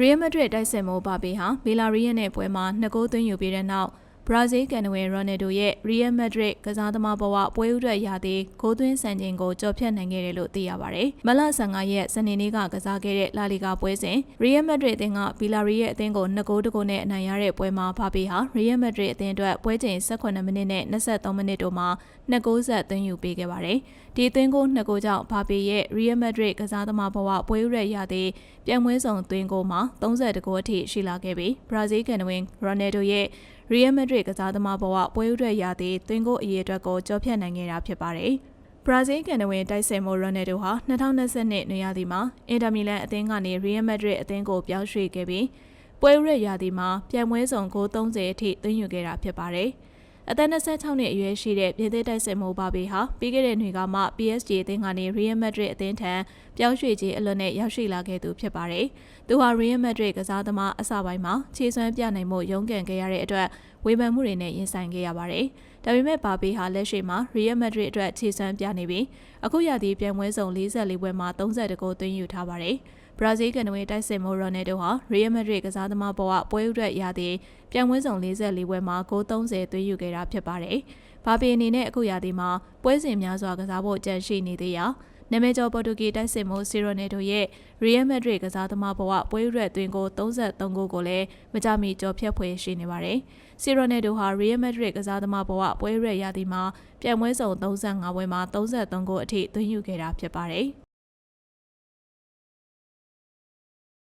ရီယယ်မက်ဒရစ်တိုက်စစ်မှုပါပီဟာဗီလာရီယက်နဲ့ပွဲမှာနှစ်ဂိုးသွင်းယူပြီးတဲ့နောက် ဘရာဇီးကန်နဝင်ရိုနယ်ဒိုရဲ့ရီယယ်မက်ဒရစ်ကစားသမားဘဝပွဲဥထွက်ရာသီဂိုးသွင်းစံချိန်ကိုကျော်ဖြတ်နိုင်ခဲ့တယ်လို့သိရပါတယ်။မလ15ရက်စနေနေ့ကကစားခဲ့တဲ့လာလီဂါပွဲစဉ်ရီယယ်မက်ဒရစ်အသင်းကဗီလာရီယက်အသင်းကို2ဂိုးတဂိုးနဲ့အနိုင်ရတဲ့ပွဲမှာပါပီဟာရီယယ်မက်ဒရစ်အသင်းအတွက်ပွဲချိန်18မိနစ်နဲ့23မိနစ်တို့မှာ2ဂိုးဆက်သွင်းယူပေးခဲ့ပါတယ်။ဒီသွင်းဂိုး2ဂိုးကြောင့်ပါပီရဲ့ရီယယ်မက်ဒရစ်ကစားသမားဘဝပွဲဥထွက်ရာသီပြန်မွေးဆောင်သွင်းဂိုးမှာ30ဂိုးအထိရှိလာခဲ့ပြီးဘရာဇီးကန်နဝင်ရိုနယ်ဒိုရဲ့ ရီယယ်မက်ဒရစ်ကစားသမားဘဝပွဲဥထွက်ရာသီသွင်းကိုအရေးအတွက်ကိုကြော်ဖြတ်နိုင်ခဲ့တာဖြစ်ပါတယ်။ဘရာဇီးကန်နဝင်တိုက်စစ်မှုရိုနယ်ဒိုဟာ2022နွေရာသီမှာအင်တာမီလန်အသင်းကနေရီယယ်မက်ဒရစ်အသင်းကိုပြောင်းရွှေ့ခဲ့ပြီးပွဲဥရက်ရာသီမှာပြန်ပွဲဆောင်ဂိုး30အထိသွင်းယူခဲ့တာဖြစ်ပါတယ်။ အသက်26နှစ်အရွယ်ရှိတဲ့ပြည်သက်တိုက်စစ်မှုပါပေဟာပြီးခဲ့တဲ့နှစ်ကမှ PSG အသင်းကနေ Real Madrid အသင်းထံပြောင်းရွှေ့ခြင်းအလွတ်နဲ့ရောက်ရှိလာခဲ့သူဖြစ်ပါတယ်။သူဟာ Real Madrid ကစားသမားအစပိုင်းမှာခြေစွမ်းပြနိုင်မှုရုန်းကန်ခဲ့ရတဲ့အတွက်ဝေဖန်မှုတွေနဲ့ရင်ဆိုင်ခဲ့ရပါတယ်။ဒါပေမဲ့ပါပေဟာလက်ရှိမှာ Real Madrid အတွက်ခြေစွမ်းပြနေပြီးအခုရသည့်ပြန်ပွဲဆောင်44ပွဲမှာ30ဂိုးသွင်းယူထားပါတယ်။ ဘရာဇီးကန်နွေတိုက်စစ်မိုရိုနယ်ဒိုဟာရီယယ်မက်ဒရစ်ကစားသမားဘဝပွဲဥရက်ရသည့်ပြန်ဝင်းဆောင်44ပွဲမှာဂိုး30သွင်းယူခဲ့တာဖြစ်ပါတယ်။ဘာပီအနေနဲ့အခုရာသီမှာပွဲစဉ်များစွာကစားဖို့ကြံရှိနေသေးရာနာမည်ကျော်ပေါ်တူဂီတိုက်စစ်မှုစီရိုနယ်ဒိုရဲ့ရီယယ်မက်ဒရစ်ကစားသမားဘဝပွဲဥရက်သွင်းကို33ဂိုးကိုလည်းမကြမီကျော်ဖြတ်ဖွယ်ရှိနေပါတယ်။စီရိုနယ်ဒိုဟာရီယယ်မက်ဒရစ်ကစားသမားဘဝပွဲဥရက်ရာသီမှာပြန်ပွဲဆောင်35ပွဲမှာ33ဂိုးအထိသွင်းယူခဲ့တာဖြစ်ပါတယ်။